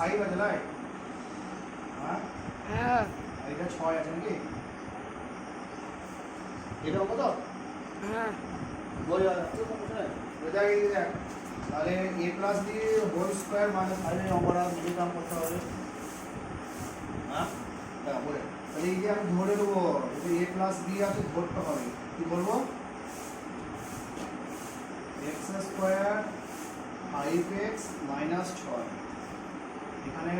Five আছে লাই হ্যাঁ? হ্যাঁ। এটা ছয় আছে নাকি? এটা কত? হ্যাঁ। দেখ। তাহলে A plus B whole square মানে ফাইভের অঙ্কটা মিডিল টার্ম করতে হবে। হ্যাঁ? হ্যাঁ বলে। তাহলে এই যে আমি ধরে দেবো যে এ প্লাস বি আছে ধরতে হবে। কি বলব? X square five X minus ছয়। এখানে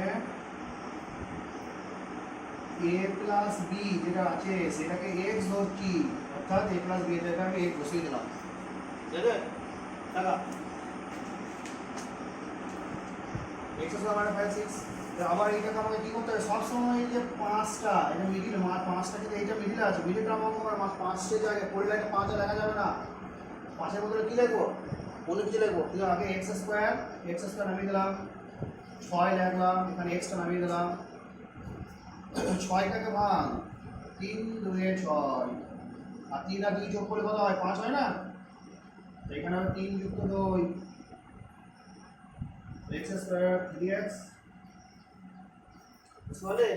এ প্লাস বি যেটা আছে সেটাকে এক্স ধরছি। অর্থাৎ এ প্লাস বি এটাকে আমি এক্স বসিয়ে দিলাম। আবার এইটাকে আমাকে কী করতে হবে? সবসময় এই যে পাঁচটা এটা মিডিল মা পাঁচটা কিন্তু এইটা মিডিলে আছে। মিডিলটা আমাকে আমার মা পাঁচটা জায়গায় পড়লে একটা পাঁচে লেখা যাবে না। পাঁচের বদলে কী লিখব? অন্য কিছু লিখব? কিন্তু আগে এক্স স্কোয়ার এক্স স্কোয়ার নামিয়ে দিলাম। ছয় লিখলাম এখানে এক্সটা নামিয়ে দিলাম। ছয়টাকে ভাঙ তিন দুয়ে ছয়। আর তিন আর দুই যোগ করলে কত হয়? পাঁচ হয় না? এখানে তিন যুক্ত এক্স স্কোয়ার থ্রি এক্স বুঝতে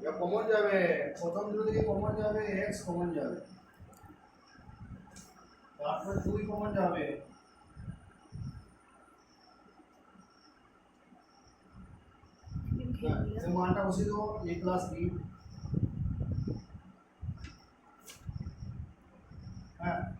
এটা কমন যাবে। প্রথম দুটো থেকে কমন যাবে এক্স কমন যাবে। তারপর দুই কমন যাবে। सिमांटा उसी को ए प्लस बी है।